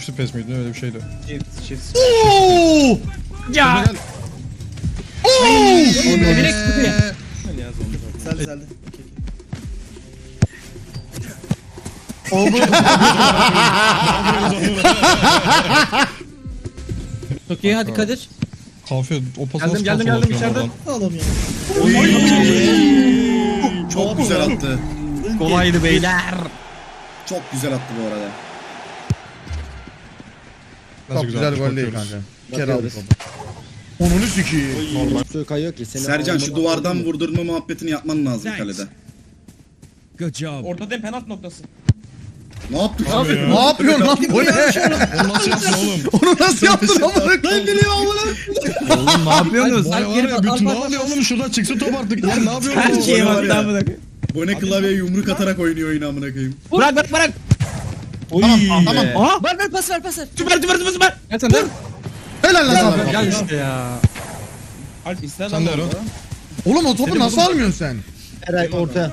Shift space miydi? Öyle bir şeydi. Shift, shift. Oo! Ya. Gel. Oo! Direkt kutuya. Hadi yaz oldu. Seldi seldi. Okey, okey. Çok iyi hadi Kadir. Kafiye o pası Geldim, geldim, geldim, içeriden. ya. Çok güzel attı. Kolaydı beyler. Çok güzel attı bu arada. Çok güzel gol değil bakıyoruz. kanka. Kere aldık. Onunu sikiyim. Kayıyor ki. Seni Sercan şu duvardan vurdurma muhabbetini yapman lazım kalede. Ortada penaltı noktası. Ne yaptık? Abi ya. Ne yapıyorsun lan bu ne? Onu nasıl yaptın oğlum? Onu nasıl yaptın amına koyayım? Oğlum ne yapıyorsunuz? Vay var geri ya bak, bütün ne oluyor oğlum şuradan çıksın top artık lan ne yapıyorsun Her şeye bak lan bırak. Bu ne klavyeye yumruk atarak oynuyor oyunu amına koyayım. Bırak bırak bırak. Tamam tamam. Aha. Ver ver pas ver pas ver. Süper süper süper süper. Gel sen de. Helal lan sana. Gel işte ya. Alp ister Sen de Ero. Oğlum o topu nasıl almıyorsun sen? Eray orta.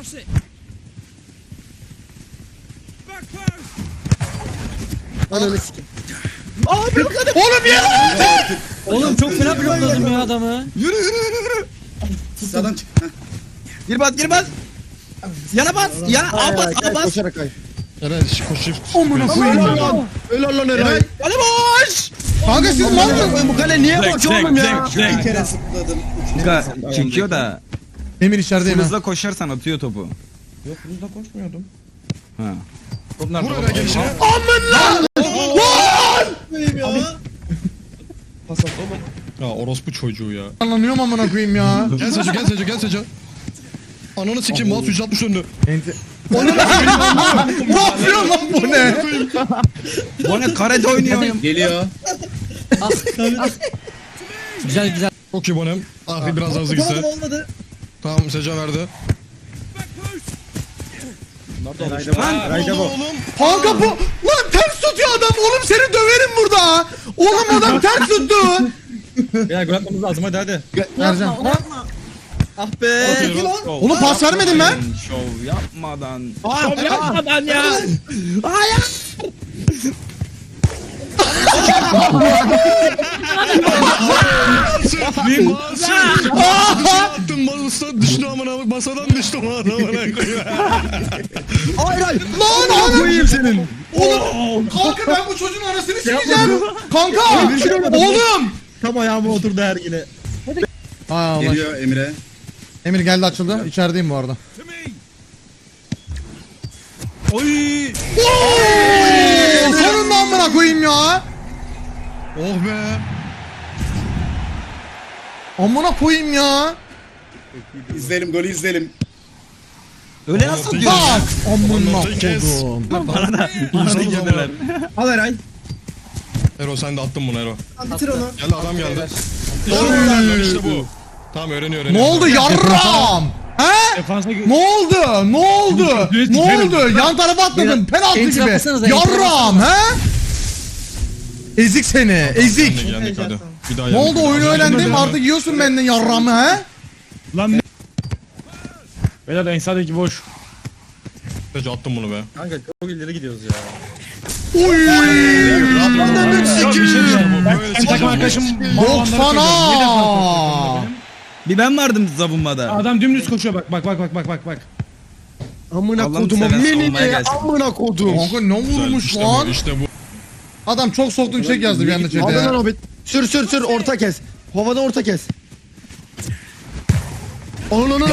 Ananı sikim. Oğlum ya! Oğlum çok fena blokladım ya adamı. Sağdan çık. Gir bas gir bas. Yana bas. Yana ay, bas al bas. Koşarak kay. Eren koş shift. Amına koyayım. Helal lan Eray. Hadi boş. Kanka siz mal mı? Bu kale niye boş oğlum ya? Bir kere zıpladım. Kanka çekiyor da Emir içerideyim ha. hızla koşarsan atıyor topu. Yok hızla koşmuyordum. Ha. Top nerede? Vur Eren gelişine. Pas at oğlum. Ya orospu çocuğu ya. Anlanıyorum amına koyayım ya. Gel Seco gel Seco gel Seco. Ananı sikeyim mouse 160 döndü. Ente... Onu ne yapıyor lan bu ne? Bu ne karate oynuyor. Geliyor. Güzel güzel. Çok iyi Bonem. Ah biraz hızlı olmadı. Tamam Seco verdi. Bu. oğlum. Kanka bu... Lan ters tutuyor adam. Oğlum seni döverim burada. Oğlum adam ters tuttu. Ya gol atmamız lazım hadi hadi. Ercan. Ah be. Oğlum pas vermedim ben. Şov yapmadan. Şov yapmadan ya. Attım masa düştü amına masadan düştü amına koyayım. Hayır hayır. Lan oğlum. Koyayım senin. Oğlum. Kanka ben bu çocuğun anasını sikeceğim. Kanka. Oğlum. Tam ayağıma oturdu her yine. Geliyor Emre. Emir geldi açıldı. İçerideyim bu arada. Oy! Oo, sonunda amına koyayım ya. Oh be! Amına koyayım ya. İzleyelim golü izleyelim. Öyle nasıl diyor? Bak. Amına koydum. Bana da girdiler. Al Eray. Ero sen de attın bunu Ero. Bitir onu. Geldi adam geldi. Oy! İşte bu. Tamam öğreniyor öğreniyor. Ne oldu yarram? He? Defansa Ne oldu? Ne oldu? Ne oldu? Yan tarafa atladın. Penaltı Enter gibi. yapmasanıza, enter Yarram he? Ezik seni. Ezik. Yendik, hadi. Bir daha Ne yendik. oldu oyunu öğrendim artık yiyorsun benden yarramı he? Lan Beyler en sağdaki boş. Seco attım bunu be. Kanka çok ileri gidiyoruz ya. Oy! Ya bir şey diyeceğim bu. Böyle takım arkadaşım 90'a. Bir ben vardım savunmada. Adam dümdüz koşuyor bak bak bak bak bak bak bak. Amına Allah'ım koduma seven savunmaya gelsin. Amına kodum. Kanka ne Güzel, vurmuş işte lan? bu, işte bu. Adam çok soktun çek yazdı bir anda Hadi lan chat'e. Hobbit. Sür sür sür orta kes. Havada orta kes. Onun onun.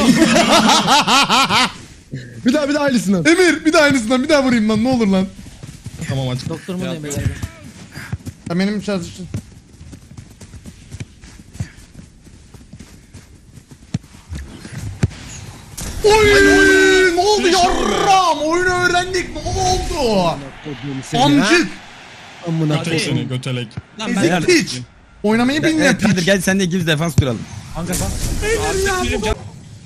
bir daha bir daha aynısından. Emir bir daha aynısından bir daha vurayım lan ne olur lan. Tamam aç. Doktor mu beyler? Ya benim çalışın. Oy! Ne oldu yarram? Oyunu öğrendik. Ne oldu? Amcık. Amına Götelek seni götelek. Lan ben Ezik piç. Oynamayı bilmeyen Evet Kadir piç. gel sen de ikimiz defans kuralım.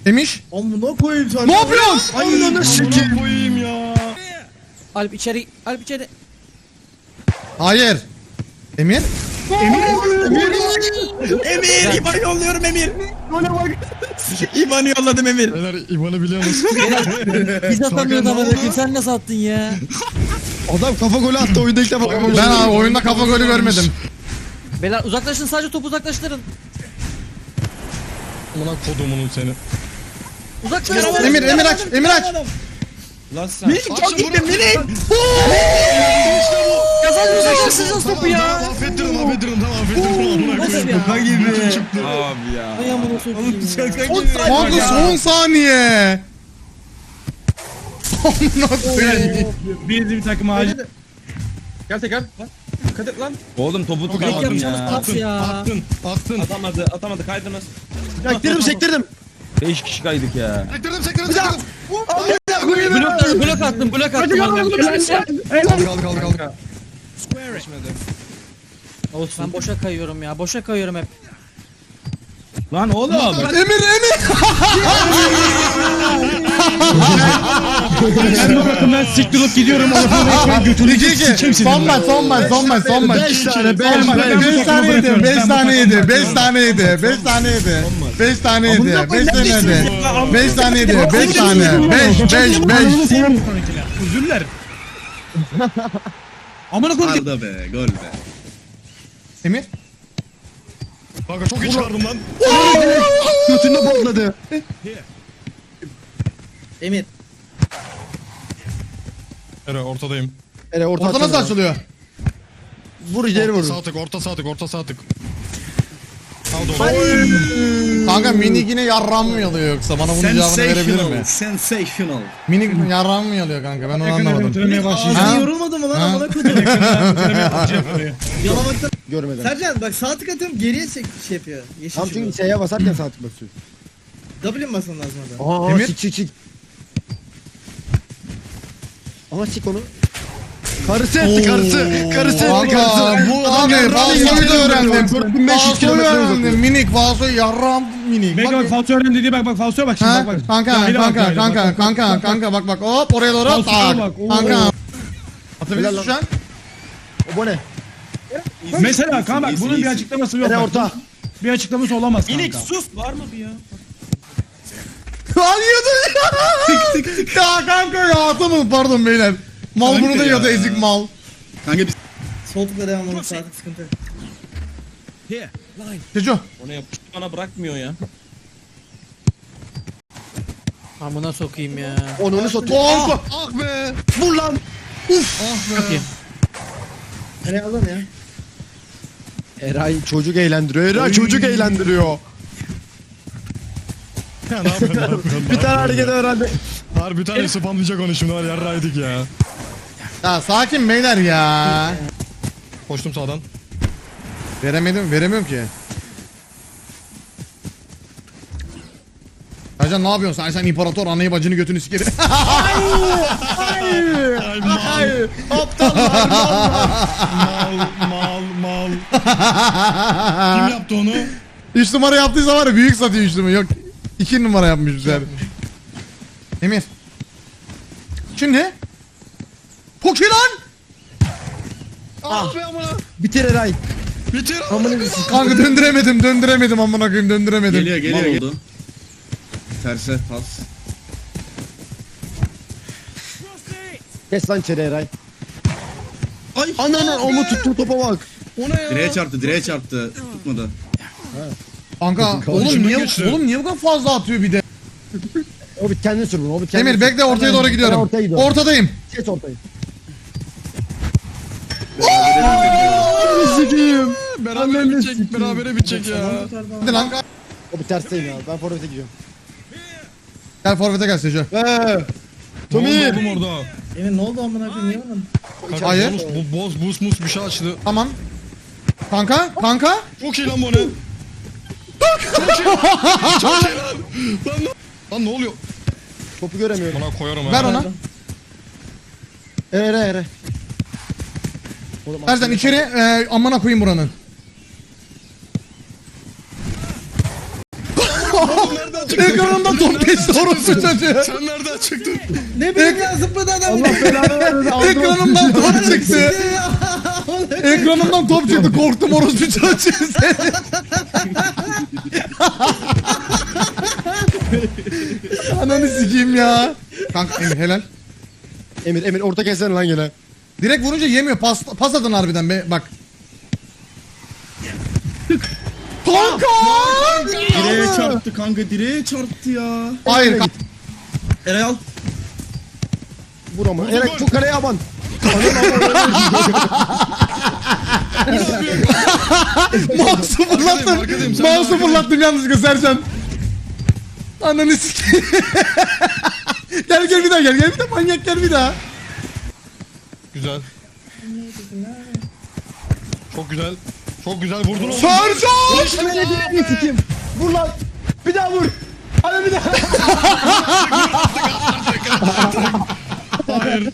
Emiş. Amına koyayım sen. Ne yapıyorsun? Amına sikeyim. koyayım ya. Alp içeri. Alp içeri. Hayır. Emir. Emir İvan yolluyorum Emir. İvan'ı yolladım Emir. Beyler İvan'ı biliyorsunuz. Biz atamıyoruz ama sen nasıl attın ya? Adam kafa golü attı oyunda ilk defa kafa golü. Ben abi oyunda kafa golü görmedim. Beyler uzaklaşın sadece topu uzaklaştırın. Ulan kodumunun seni. Uzaklaşın. Emir Emir aç Emir aç. Lan sen. Melih çok gittim Melih. Kazanın uzaklaştıracağız topu Tamam ya. affettirdim affettirdim tamam affettirdim. Nasıl ya? gibi. Çıktı. Abi ya. Ay amına sokayım ya. Gibi. Kanka son saniye. Amına koyayım. Bir bir takım ağacı. Gel tekrar. Et lan. Oğlum topu yapacağımız ya. ya. Attın attın. Atamadı, atamadı. Kaydınız. Sektirdim sektirdim. 5 kişi kaydık ya. Sektirdim sektirdim sektirdim. Blok, blok attım blok attım. Kaldı kaldı kaldı kaldı. Ben boşa kayıyorum ya. Boşa kayıyorum hep. Lan oğlum. Emir Emir. Ben bu bakımdan siktirip gidiyorum. Ortadan götünü 2 2. Son maç son maç son maç son maç. 5 tane 5 Son maç. 5 tane yedi. 5 tane yedi. 5 tane yedi. 5 tane yedi. 5 tane yedi. 5 tane yedi. 5 tane yedi. 5 tane. 5 5 5. Özürler. Amına koyayım. Arda be gol be. Emir. Kanka çok iyi çıkardım lan. Götünde patladı. Emir. Evet ortadayım. Ere orta Orta nasıl açılıyor? Vur ileri vur. Sağ tık orta sağ tık orta sağ tık. Kanka minik yine yarram mı yalıyor yoksa bana bunun cevabını verebilir mi? Sensational. Minik yarram mı yalıyor kanka ben onu anlamadım. Dönmeye başlayacağım. Yorulmadı mı lan amına koydum. Yalamaktan. Görmedim. Sercan bak sağ tık atıyorum geriye şey yapıyor. Yeşil Tam çünkü şeye basarken sağ tık basıyor. W mi basman lazım orada? Aa Emir? çık çık çık. Ama çık onu. Karısı etti karısı. Karısı etti karısı. bu Adam yarrağını falsoyu da öğrendim. 4500 Falsoyu kilometre öğrendim. Minik falso yarram minik. Bekle bak Bak, falso öğren dediği bak bak falsoya bak şimdi bak bak. Kanka kanka kanka kanka bak, kanka bak bak hop oraya doğru tak. Kanka. Atabilirsin şu an. O bu ne? Mesela kanka bunun bir açıklaması yok. Orta. Bir açıklaması olamaz kanka. İnik sus var mı bir ya? Lan yiyordu ya. Ya kanka ya tamam pardon beyler. Mal bunu da yiyordu ya. ezik mal. Kanka biz Sol tıkla devam olun sağ tık sıkıntı. yok. Here. Line. Teco. Ona yapıştı bana bırakmıyor ya. Amına sokayım ya. Onu satıyor. Kanka. Ah be. Vur lan. Nereye aldın ya? Eray çocuk eğlendiriyor. Eray çocuk eğlendiriyor. Ya ne yapıyorsun ne yapıyorsun? Bir tane hareket öğrendi. Harbi bir tane spamlayacak onu şimdi var yarraydık ya. Ya sakin beyler ya. Koştum sağdan. Veremedim, veremiyorum ki. Ercan ne yapıyorsun sen? Sen imparator anayı bacını götünü sikeri. Ay mal. Aptallar. Mal mal mal. Kim yaptı onu? 3 numara yaptıysa var ya büyük satıyor 3 numara. Yok 2 numara yapmış güzel. Emir. Şimdi. Poki lan. Ah be amına. Bitir Eray. Bitir. Kanka döndüremedim döndüremedim amına koyayım döndüremedim. geliyor geliyor. Mal oldu. Terse pas. Kes lan çene Eray. Ay. Ananı o mu tuttuğu topa bak. Direğe çarptı direğe çarptı. Tutmadı. Kanka oğlum niye oğlum niye bu kadar fazla atıyor bir de? O bir kendini sür bunu. O bir kendini Emir sür. bekle ortaya doğru gidiyorum. Ortaya gidiyorum. Ortadayım. Kes ortayı. Berabere bitecek. Berabere bitecek ya. Hadi lan. O bir tersteyim ya. Ben forvete gidiyorum. Gel forvete gel Seco. Eee. Tomir. Oldum orada. Emir ne oldu amına koyayım niye aldın? Kanka, Hayır. bu boz buz mus bir şey açtı. Tamam. Kanka, kanka. Çok iyi lan bu ne? Çok iyi. Çok iyi lan. Lan ne? Lan ne oluyor? Topu göremiyorum. Bana koyarım ha. Ver ona. Ere ere ere. Oğlum, içeri e, amına koyayım buranın. Ekranımda geçti orası çocuğu. Sen nereden çıktın? Ne bileyim ya zıpladı adam. Allah belanı vermesin. aldı. Ekranımdan top çıktı. Ekranımdan top çıktı. Korktum orası çocuğu seni. Ananı sikeyim ya. Kanka Emir helal. Emir Emir orta kessene lan gene. Direkt vurunca yemiyor. Pas, pas atın harbiden be. Bak. Kanka! Direğe çarptı kanka direğe çarptı ya. Hayır. Eray al. Vur ama. Eray bu kaleye aman. Mouse'u fırlattım. arkadayım, sen Mouse'u fırlattım yanlışlıkla Sercan. Ananı sikeyim. gel gel bir daha gel gel bir daha manyak gel bir daha. Güzel. Çok güzel. Çok güzel vurdun oğlum. Sercan! Ne sikeyim? Vur lan. Bir daha vur. Hadi bir daha. Hayır.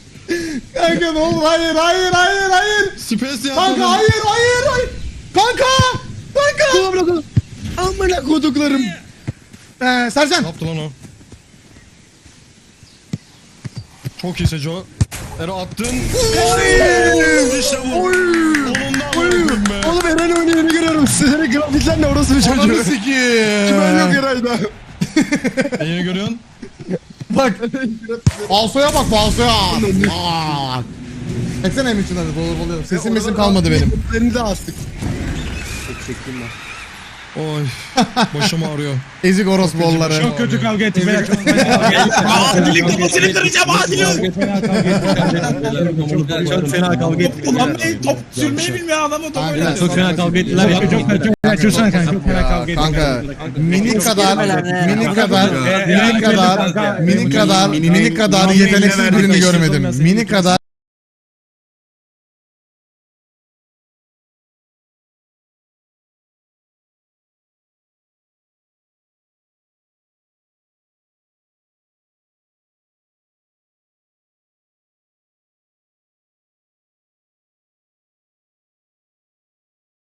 Kanka ne olur hayır hayır hayır hayır. Space ya. Kanka hayır hayır hayır. Kanka! Kanka! Kulağım bırakın. Amına koduklarım. Ee, Sercan. Ne yaptı lan o? Çok iyi Seco. Ero attın. İşte bu. Onundan vurdum be. Oğlum Eray'ın oynayını görüyorum. Sizlerin grafikler ne orası bir Ananı çocuğu. sikeyim. Ben yok Eray'da. Neyini görüyorsun? Bak. Balsoya bak balsoya. Aa. Eksene emin hadi dolu oluyor. Sesim mesim kalmadı benim. Seni de astık. Oy. Başım ağrıyor. Ezik orospu onları. Çok kötü kavga ettik. beyler, çok Adil'in kafasını kıracağım Adil'in. Çok fena kavga ettik. Ulan ne top sürmeyi bilmiyor adamı top oynadı. Çok fena kavga ettiler. Çok çok fena çözsene kanka. Çok fena kavga ettik. Kanka mini kadar mini kadar mini kadar mini kadar mini kadar yeteneksiz birini görmedim. Mini kadar